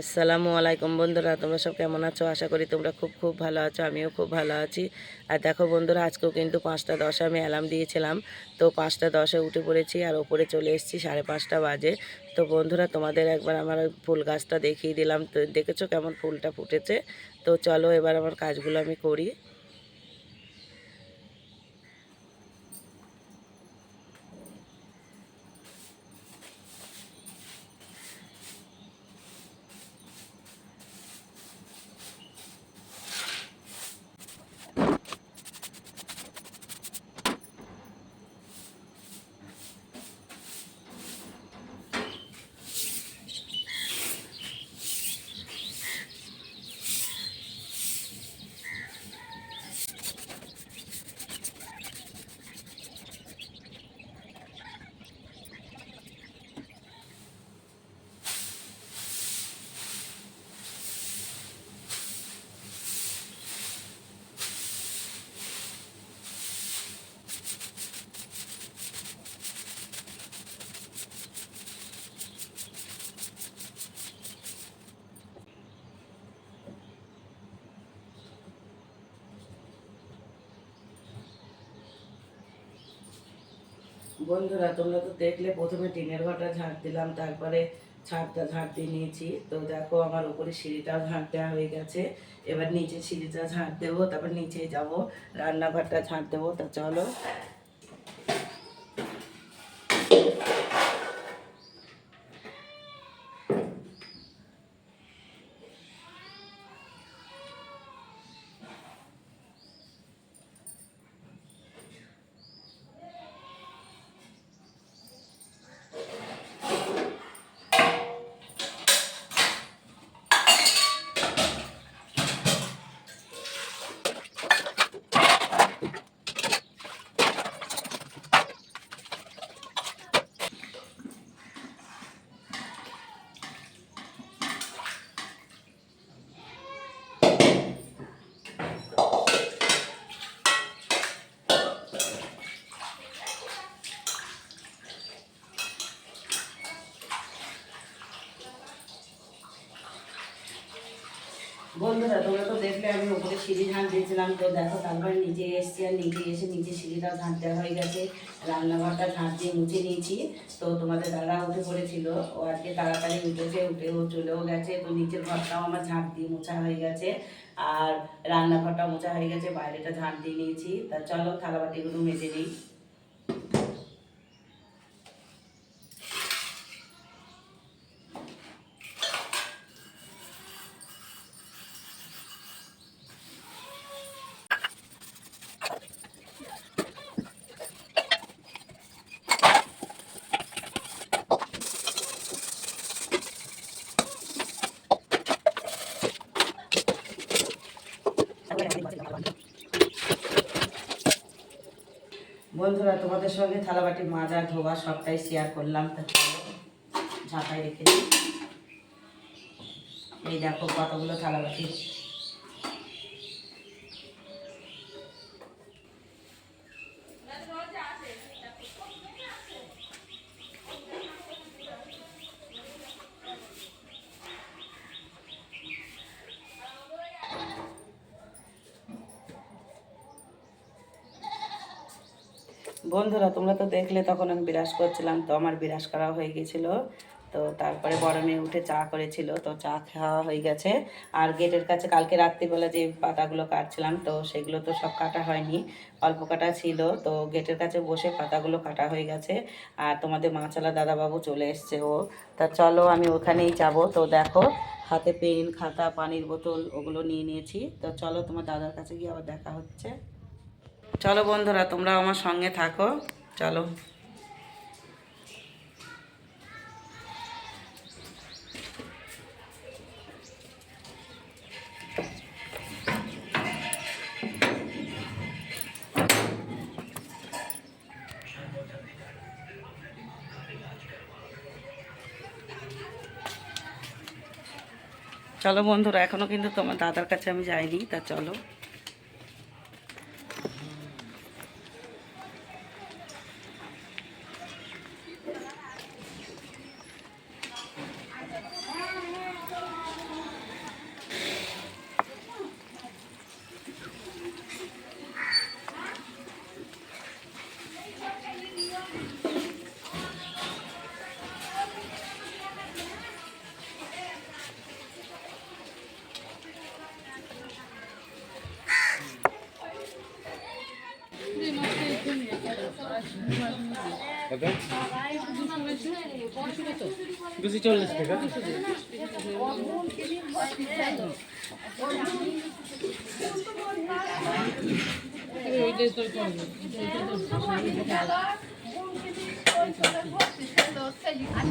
আসসালামু আলাইকুম বন্ধুরা, তোমরা সব কেমন আছো? আশা করি তোমরা খুব খুব ভালো আছো, আমিও খুব ভালো আছি। আর দেখো বন্ধুরা, আজকেও কিন্তু পাঁচটা দশে আমি অ্যালার্ম দিয়েছিলাম। তো পাঁচটা দশে উঠে পড়েছি আর ওপরে চলে এসেছি সাড়ে পাঁচটা বাজে। তো বন্ধুরা, তোমাদের একবার আমার ফুল গাছটা দেখিয়ে দিলাম। তো দেখেছ কেমন ফুলটা ফুটেছে? তো চলো এবার আমার কাজগুলো আমি করি। বন্ধুরা, তোমরা তো দেখলে প্রথমে টিনের ঘরটা ঝাঁট দিলাম, তারপরে ছাদটা ঝাঁট দিয়ে নিয়েছি। তো দেখো, আমার উপরে সিঁড়িটাও ঝাঁট দেওয়া হয়ে গেছে। এবার নিচে সিঁড়িটা ঝাঁট দেবো, তারপর নিচে যাব, রান্নাঘরটা ঝাঁট দেবো। তা চলো বন্ধুরা তোমরা তো দেখলে, আমি উপরে সিঁড়ি ঝাঁট দিয়েছিলাম, তো দেখো, তারপরে নিচে এসেছি আর নিচে এসে নিচে সিঁড়িটাও ঝাঁট দেওয়া হয়ে গেছে। রান্নাঘরটা ঝাঁট দিয়ে মুছে নিয়েছি। তো তোমাদের দাদা উঠে পড়েছিল, ও আজকে তাড়াতাড়ি উঠেছে, উঠে ও চলেও গেছে, তো নিচের ঘরটাও আমার ঝাঁট দিয়ে মোছা হয়ে গেছে। আর রান্নাঘরটা মোছা হয়ে গেছে, বাইরেটা ঝাঁট দিয়ে নিয়েছি। তা চলো, থালাবাটিগুলো মেজে নিই। বন্ধুরা, তোমাদের সঙ্গে থালাবাটি, মাজা, ধোয়া সবটাই শেয়ার করলাম। তো রেখে দিই। এই দেখো কতগুলো থালাবাটি। বন্ধুরা, তোমরা তো দেখলে, তখন আমি বিরাজ করছিলাম, তো আমার বিরাজ করা হয়ে গেছিল। তো তারপরে বড় মেয়ে উঠে চা করেছিল, তো চা খাওয়া হয়ে গেছে। আর গেটের কাছে কালকে রাত্রিবেলা যে পাতাগুলো কাটছিলাম, তো সেগুলো তো সব কাটা হয়নি, অল্প কাটা ছিল। তো গেটের কাছে বসে পাতাগুলো কাটা হয়ে গেছে। আর তোমাদের মাছালা দাদাবাবু চলে এসছে ও। তা চলো, আমি ওখানেই যাব। তো দেখো, হাতে পেন, খাতা, পানির বোতল, ওগুলো নিয়ে নিয়েছি। তো চলো, তোমার দাদার কাছে গিয়ে আবার দেখা হচ্ছে। চলো বন্ধুরা তোমরা আমার সঙ্গে থাকো। চলো। চলো বন্ধুরা এখনও কিন্তু তোমার দাদার কাছে আমি যাইনি তা চলো। দুশো চল্লিশ টাকা।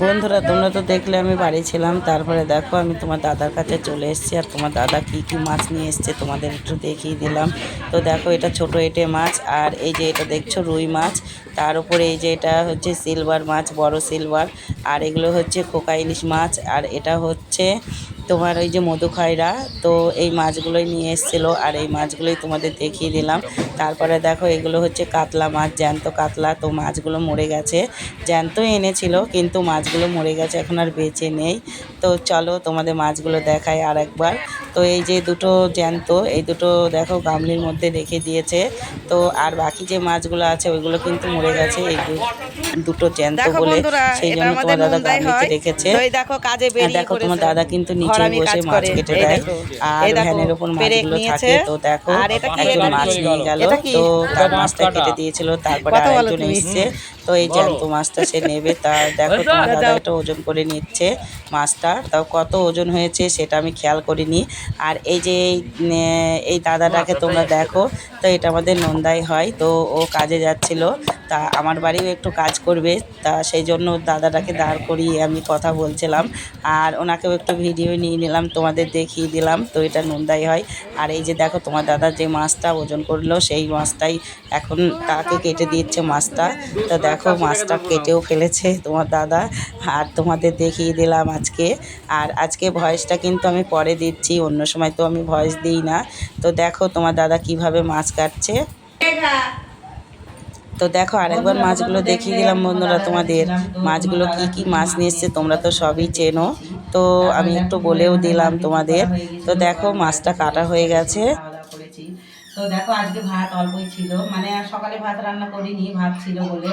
বন্ধুরা, তোমরা তো দেখলে আমি বাড়ি ছিলাম, তারপরে দেখো আমি তোমার দাদার কাছে চলে এসেছি, আর তোমার দাদা কি কি মাছ নিয়ে এসছে তোমাদের একটু দেখিয়ে দিলাম। তো দেখো, এটা ছোট এটে মাছ, আর এই যে এটা দেখছ রুই মাছ, তার উপরে এই যে এটা হচ্ছে সিলভার মাছ, বড় সিলভার, আর এগুলো হচ্ছে খোকা ইলিশ মাছ, আর এটা হচ্ছে তোমার ওই যে মধুখাইরা তো এই মাছগুলোই নিয়ে এসেছিল আর এই মাছগুলোই তোমাদের দেখিয়ে দিলাম। তারপরে দেখো এগুলো হচ্ছে কাতলা মাছ জ্যান্ত কাতলা তো মাছগুলো মরে গেছে। জ্যান্ত এনেছিল কিন্তু মাছগুলো মরে গেছে এখন আর বেঁচে নেই। তো চলো তোমাদের মাছগুলো দেখাই আর একবার তো এই যে দুটো জ্যান্ত এই দুটো দেখো গামলির মধ্যে রেখে দিয়েছে। তো আর বাকি যে মাছগুলো আছে ওইগুলো কিন্তু মরে গেছে এই দুটো জ্যান্ত বলে। সেই জন্য তোমার দাদা গামলিতে রেখেছে। দেখো তোমার দাদা কিন্তু নিচে কাজ মাছ করে। কেটে এই দেয়। দেখো, আর ভ্যানের ওপর মাছগুলো থাকে তো দেখো আর এটা কি? একজন মাছ নিয়ে গেল তো তার মাছটা কেটে দিয়েছিল তারপরে আরেকজন এসছে তো এই জ্যান্ত মাছটা সে নেবে তা দেখো তোমার দাদা এটা ওজন করে নিচ্ছে মাছটা তাও কত ওজন হয়েছে সেটা আমি খেয়াল করিনি। আর এই যে এই, এই দাদাটাকে তোমরা দেখো তো এটা আমাদের নন্দাই হয় তো ও কাজে যাচ্ছিল। তা আমার বাড়িও একটু কাজ করবে, তা সেই জন্য দাদাটাকে দাঁড় করিয়ে আমি কথা বলছিলাম। আর ওনাকেও একটু ভিডিও নিয়ে নিলাম, তোমাদের দেখিয়ে দিলাম, তো এটা নন্দাই হয়। আর এই যে দেখো, তোমার দাদা যে মাছটা ওজন করল, সেই মাছটাই এখন তাকে কেটে দিচ্ছে মাছটা। তো দেখো, মাছটা কেটেও ফেলেছে তোমার দাদা। আর তোমাদের দেখিয়ে দিলাম আজকে। আর আজকে ভয়েসটা কিন্তু আমি পরে দিচ্ছি, অন্য সময় তো আমি ভয়েস দিই না। তো দেখো, তোমার দাদা কীভাবে মাছ কাটছে। তো দেখো আরেকবার মাছগুলো দেখিয়ে দিলাম বন্ধুরা তোমাদের। মাছগুলো কি কি মাছ নিয়ে এসছে তোমরা তো সবই চেনো। তো আমি একটু বলেও দিলাম তোমাদের। তো দেখো মাছটা কাটা হয়ে গেছে। তো দেখো আজকে ভাত অল্পই ছিল। মানে আর সকালে ভাত রান্না করিনি ভাত ছিল বলে।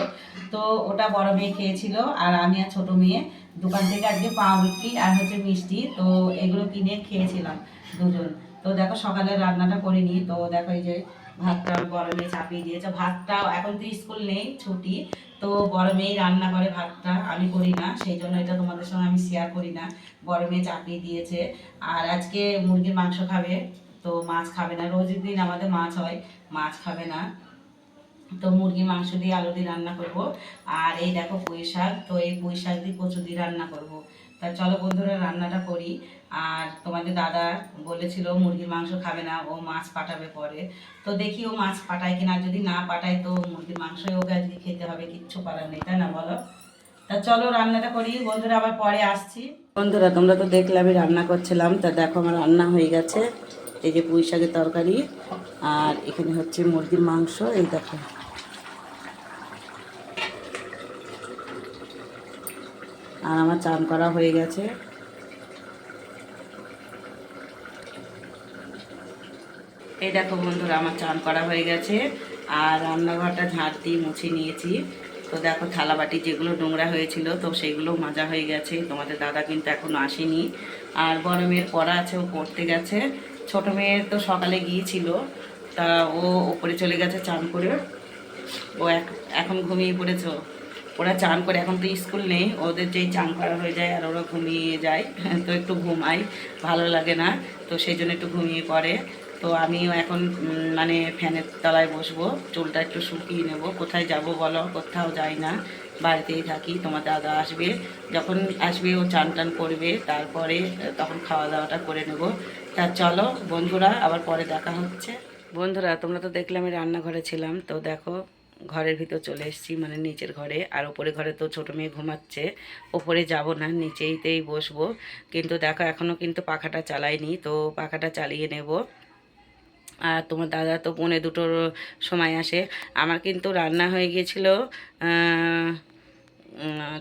তো ওটা বড় মেয়ে খেয়েছিল আর আমি আর ছোট মেয়ে। দোকান থেকে আজকে পাউরুটি আর হচ্ছে মিষ্টি। তো এগুলো কিনে খেয়েছিলাম দুজন। তো দেখো সকালে রান্নাটা করিনি। তো দেখো এই যে ভাতটা মেয়ে চাপিয়ে দিয়েছে। ভাতটা এখন তো স্কুল নেই, ছুটি। তো মেয়ে রান্না করে ভাতটা আমি করি না, সেই জন্য এটা তোমাদের সঙ্গে আমি শেয়ার করি না। মেয়ে চাপিয়ে দিয়েছে। আর আজকে মুরগির মাংস খাবে, তো মাছ খাবে না। রোজের দিন আমাদের মাছ হয়, মাছ খাবে না। তো মুরগি মাংস দিয়ে আলু দিয়ে রান্না করব। আর এই দেখো পুঁই শাক, তো এই পুঁই শাক দিয়ে কচু দিয়ে রান্না করব। তা চলো বন্ধুরা, রান্নাটা করি। আর তোমাদের দাদা বলেছিল, মুরগির মাংস খাবে না, ও মাছ পাঠাবে পরে। তো দেখি ও মাছ পাঠায় কিনা যদি না পাঠায় তো মুরগির মাংসই ওকে আজকে খেতে হবে, কিচ্ছু করার নেই, তাই না বলো? তা চলো রান্নাটা করি, বন্ধুরা আবার পরে আসছি। বন্ধুরা, তোমরা তো দেখলে, আমি রান্না করছিলাম, তা দেখো আমার রান্না হয়ে গেছে। এই যে পুঁই শাকের তরকারি, আর এখানে হচ্ছে মুরগির মাংস, এই দেখো। আর আমার চান করা হয়ে গেছে। এই দেখো বন্ধুরা, আমার চান করা হয়ে গেছে। আর রান্নাঘরটা ঝাঁট দিয়ে মুছে নিয়েছি। তো দেখো থালা বাটি যেগুলো নোংরা হয়েছিল, তো সেগুলো মাজা হয়ে গেছে। তোমাদের দাদা কিন্তু এখনও আসেনি। আর বড় মেয়ের পড়া আছে, ও পড়তে গেছে। ছোট মেয়ে তো সকালে গিয়েছিল, তা ও ওপরে চলে গেছে চান করে। ও এখন ঘুমিয়ে পড়েছে। ওরা চান করে, এখন তো স্কুল নেই, ওদের যেই চান করা হয়ে যায় আর ওরা ঘুমিয়ে যায়, তো একটু ঘুমাই, ভালো লাগে না, তো সেই জন্য একটু ঘুমিয়ে পড়ে, তো আমিও এখন মানে ফ্যানের তলায় বসবো, চুলটা একটু শুকিয়ে নেব, কোথায় যাব বলো, কোথাও যাই না, বাড়িতেই থাকি, তোমার দাদা আসবে, যখন আসবে ও চান টান করবে, তারপরে তখন খাওয়া দাওয়াটা করে নেব, তা চলো বন্ধুরা, আবার পরে দেখা হচ্ছে। বন্ধুরা, তোমরা তো দেখলে আমি রান্নাঘরে ছিলাম, তো দেখো ঘরের ভিতর চলে এসেছি মানে নিচের ঘরে। আর ওপরে ঘরে তো ছোটো মেয়ে ঘুমাচ্ছে, ওপরে যাব না, নিচেইতেই বসবো। কিন্তু দেখো এখনও কিন্তু পাখাটা চালাইনি, তো পাখাটা চালিয়ে নেব। আর তোমার দাদা তো পৌনে দুটোর সময় আসে। আমার কিন্তু রান্না হয়ে গিয়েছিল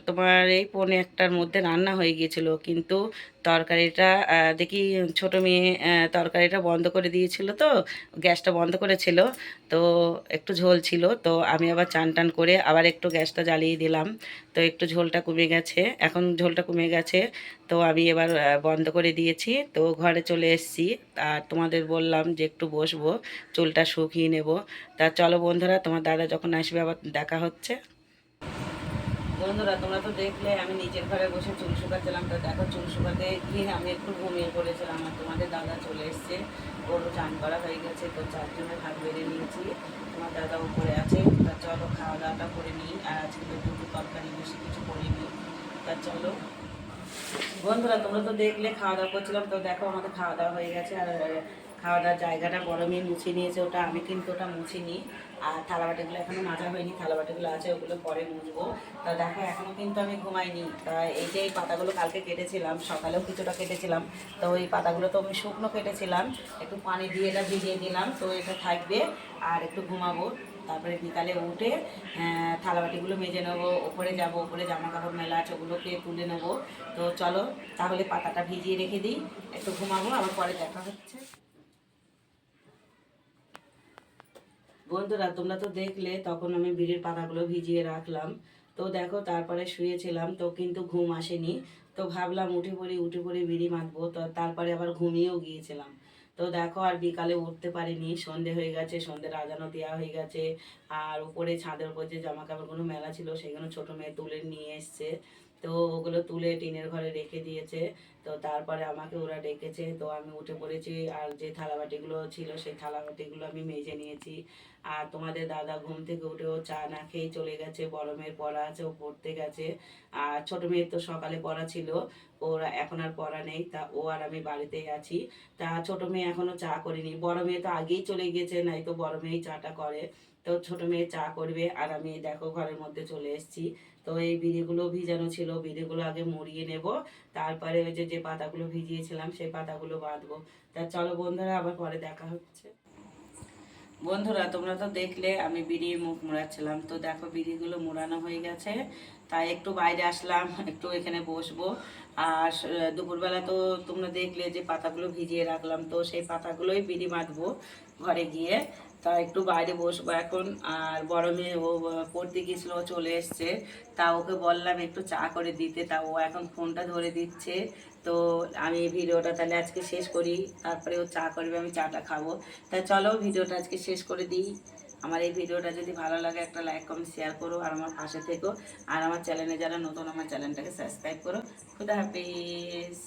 তোমার এই পৌনে একটার মধ্যে রান্না হয়ে গিয়েছিল, কিন্তু তরকারিটা দেখি ছোট মেয়ে তরকারিটা বন্ধ করে দিয়েছিল তো, গ্যাসটা বন্ধ করেছিল, তো একটু ঝোল ছিল, তো আমি আবার চান টান করে আবার একটু গ্যাসটা জ্বালিয়ে দিলাম, তো একটু ঝোলটা কমে গেছে, এখন ঝোলটা কমে গেছে, তো আমি এবার বন্ধ করে দিয়েছি, তো ঘরে চলে এসেছি, আর তোমাদের বললাম যে একটু বসবো, চুলটা শুকিয়ে নেব, তা চলো বন্ধুরা, তোমার দাদা যখন আসবে আবার দেখা হচ্ছে। বন্ধুরা, তোমরা তো দেখলে আমি নিজের ঘরে বসে চুল শুকাচ্ছিলাম, তো দেখো চুল শুকাতে গিয়ে আমি একটু ঘুমিয়ে পড়েছিলাম আর তোমাদের দাদা চলে এসছে। ওরও চান করা হয়ে গেছে, তো চারজনের হাত বেড়ে নিয়েছি। তোমার দাদা উপরে আছে, তা চলো খাওয়া দাওয়াটা করে নিই, আর আজকে তো দুটো তরকারি, বেশি কিছু করিনি। তা চলো। বন্ধুরা, তোমরা তো দেখলে খাওয়া দাওয়া করছিলাম, তো দেখো আমাদের খাওয়া দাওয়া হয়ে গেছে, আর খাওয়া দাওয়ার জায়গাটা মেয়ে মুছে নিয়েছে ওটা, আমি কিন্তু ওটা মুছিনি। আর থালাবাটিগুলো এখনও মাজা হয়নি, থালাবাটিগুলো আছে, ওগুলো পরে মুছবো। তা দেখো এখনও কিন্তু আমি ঘুমাইনি। তা এই যে এই পাতাগুলো কালকে কেটেছিলাম, সকালেও কিছুটা কেটেছিলাম। তো ওই পাতাগুলো তো আমি শুকনো কেটেছিলাম, একটু পানি দিয়ে এটা ভিজিয়ে দিলাম, তো এটা থাকবে আর একটু ঘুমাবো। তারপরে বিকালে উঠে থালাবাটিগুলো মেজে নেব, ওপরে যাব, ওপরে জামা কাপড় মেলা আছে, ওগুলোকে তুলে নেব। তো চলো, তাহলে পাতাটা ভিজিয়ে রেখে দিই, একটু ঘুমাবো, আবার পরে দেখা হচ্ছে। বন্ধুরা, তোমরা তো দেখলে, তখন আমি বিড়ির পাতাগুলো ভিজিয়ে রাখলাম। তো দেখো, তারপরে শুয়েছিলাম, তো কিন্তু ঘুম আসেনি। তো ভাবলাম, উঠে পড়ি উঠে পড়ি বিড়ি মাখবো, তো তারপরে আবার ঘুমিয়েও গিয়েছিলাম। তো দেখো, আর বিকালে উঠতে পারিনি, সন্ধে হয়ে গেছে, সন্ধে রাজানো দেওয়া হয়ে গেছে। আর উপরে ছাদের উপর যে জামা কাপড়গুলো মেলা ছিল, সেগুলো ছোট মেয়ে তুলে নিয়ে এসছে। তো ওগুলো তুলে টিনের ঘরে রেখে দিয়েছে। তো তারপরে আমাকে ওরা ডেকেছে। তো আমি উঠে পড়েছি আর যে থালাবাটিগুলো ছিল সেই থালাবাটিগুলো আমি মেজে নিয়েছি। আর তোমাদের দাদা ঘুম থেকে উঠেও চা না খেয়েই চলে গেছে। বড় মেয়ের পড়া আছে, ও পড়তে গেছে। আর ছোট মেয়ের তো সকালে পড়া ছিল। ওরা এখন আর পড়া নেই। তা ও আর আমি বাড়িতেই আছি। তা ছোট মেয়ে এখনও চা করিনি। বড় মেয়ে তো আগেই চলে গিয়েছে নাই তো বড় মেয়েই চাটা করে। তো ছোট মেয়ে চা করবে। আর আমি দেখো ঘরের মধ্যে চলে এসেছি। তো এই বিড়িগুলো ভিজানো ছিল, বিড়িগুলো আগে মরিয়ে নেব। তারপরে ওই যে যে পাতাগুলো ভিজিয়েছিলাম, সেই পাতাগুলো বাঁধবো। তা চলো বন্ধুরা, আবার পরে দেখা হচ্ছে। বন্ধুরা, তোমরা তো দেখলে আমি বিড়ির মুখ মোড়াচ্ছিলাম। তো দেখো, বিড়িগুলো মোড়ানো হয়ে গেছে। তাই একটু বাইরে আসলাম, একটু এখানে বসবো। আর দুপুরবেলা তো তোমরা দেখলে যে পাতাগুলো ভিজিয়ে রাখলাম, তো সেই পাতাগুলোই বিড়ি মাখবো ঘরে গিয়ে। তা একটু বাইরে বসবো এখন, আর বড় মেয়ে, ও পড়তে গিয়েছিল চলে এসছে। তা ওকে বললাম একটু চা করে দিতে, তা ও এখন ফোনটা ধরে দিচ্ছে। তো আমি ভিডিওটা তাহলে আজকে শেষ করি, তারপরে ও চা করবে, আমি চাটা খাব। তা চলো, ভিডিওটা আজকে শেষ করে দিই। আমার এই ভিডিওটা যদি ভালো লাগে, একটা লাইক কমেন্ট শেয়ার করো আর আমার পাশে থেকো। আর আমার চ্যানেলে যারা নতুন, আমার চ্যানেলটাকে সাবস্ক্রাইব করো। খুদা হাফিজ।